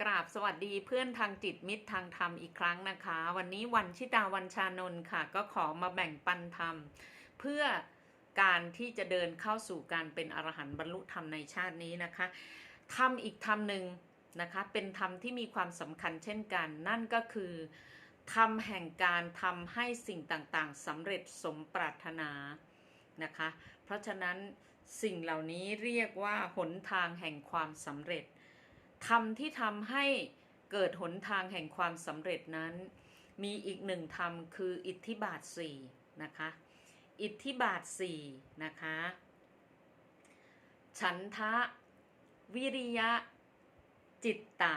กราบสวัสดีเพื่อนทางจิตมิตรทางธรรมอีกครั้งนะคะ วันนี้วันชิตาวันชานนท์ค่ะ ก็ขอมาแบ่งปันธรรม เพื่อการที่จะเดินเข้าสู่การเป็นอรหันต์บรรลุธรรมในชาตินี้นะคะธรรมอีกธรรมหนึ่งนะคะ เป็นธรรมที่มีความสำคัญเช่นกัน นั่นก็คือธรรมแห่งการทำให้สิ่งต่างๆสำเร็จสมปรารถนานะคะ เพราะฉะนั้นสิ่งเหล่านี้เรียกว่าหนทางแห่งความสำเร็จ ธรรมที่ทำให้เกิดหนทางแห่งความสำเร็จนั้น มีอีกหนึ่งธรรมคืออิทธิบาทสี่นะคะ อิทธิบาทสี่นะคะ ฉันทะ วิริยะ จิตตะ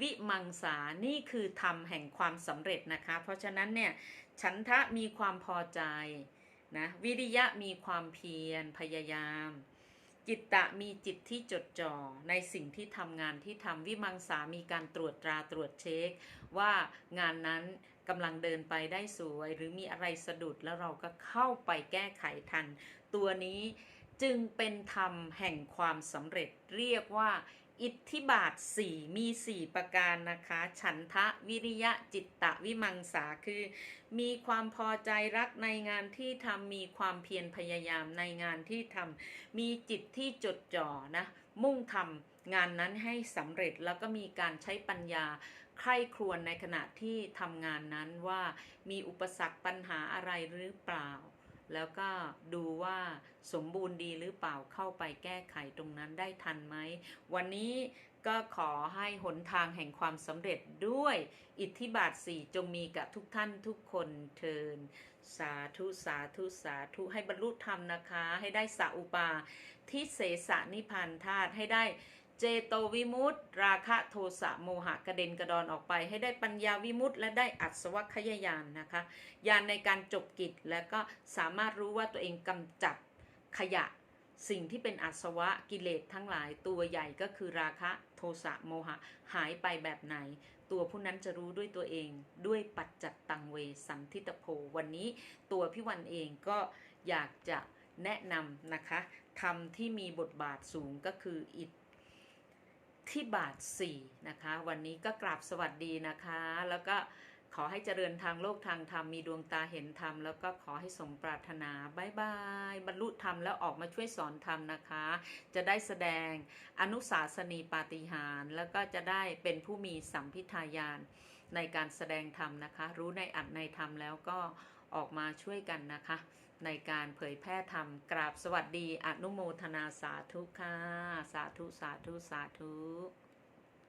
วิมังสา นี่คือธรรมแห่งความสำเร็จนะคะ เพราะฉะนั้นเนี่ยฉันทะมีความพอใจนะ วิริยะมีความเพียรพยายาม จิตตะมีจิตที่จดจ่อในสิ่งที่ทำงานที่ทำวิมังสามีการตรวจตราตรวจเช็ค ว่างานนั้นกำลังเดินไปได้สวย หรือมีอะไรสะดุดแล้วเราก็เข้าไปแก้ไขทัน ตัวนี้จึงเป็นธรรมแห่งความสำเร็จเรียกว่า อิทธิบาทสี่มี4ประการนะคะ ฉันทะวิริยะจิตตะวิมังสาคือ มีความพอใจรักในงานที่ทำมีความเพียรพยายามในงานที่ทำมีจิตที่จดจ่อนะมุ่งทำงานนั้นให้สำเร็จแล้วก็มีการใช้ปัญญาใคร่ครวญในขณะที่ทำงานนั้นว่ามีอุปสรรคปัญหาอะไรหรือเปล่า แล้วก็ดูว่าสมบูรณ์ดีหรือเปล่าเข้าไปแก้ไขตรงนั้นได้ทันไหม วันนี้ก็ขอให้หนทางแห่งความสำเร็จด้วยอิทธิบาทสี่จงมีกับทุกท่านทุกคนเทิน สาธุสาธุสาธุให้บรรลุธรรมนะคะ ให้ได้สัอุปาทิเสสนิพพานธาตุให้ได้ เจโตวิมุตติราคะโทสะโมหะกระเด็นกระดอนออกไป ให้ได้ปัญญาวิมุตติและได้อัศวคยายานนะคะยานในการจบกิจและก็สามารถรู้ว่าตัวเองกำจัดขยะสิ่งที่เป็นอาสวะกิเลสทั้งหลายตัวใหญ่ก็คือราคะโทสะโมหะหายไปแบบไหน ตัวผู้นั้นจะรู้ด้วยตัวเองด้วยปัจจัตตังเวสันทิตโพวันนี้ตัวพี่วันเองก็อยากจะแนะนำนะคะทำที่มีบทบาทสูงก็คืออิท ธิบาท4นะคะ วันนี้ก็กราบสวัสดีนะคะ แล้วก็ขอให้เจริญทางโลกทางธรรมมีดวงตาเห็นธรรม แล้วก็ขอให้สมปรารถนาบายบายบรรลุธรรมแล้วออกมาช่วยสอนธรรมนะคะ จะได้แสดงอนุสาสนีปาฏิหาริย์แล้วก็จะได้เป็นผู้มีสัมพิทายานในการแสดงธรรมนะคะ รู้ในอัดในธรรมแล้วก็ออกมาช่วยกันนะคะ ในการเผยแพร่ธรรมกราบสวัสดีอนุโมทนาสาธุค่ะ สาธุสาธุสาธุ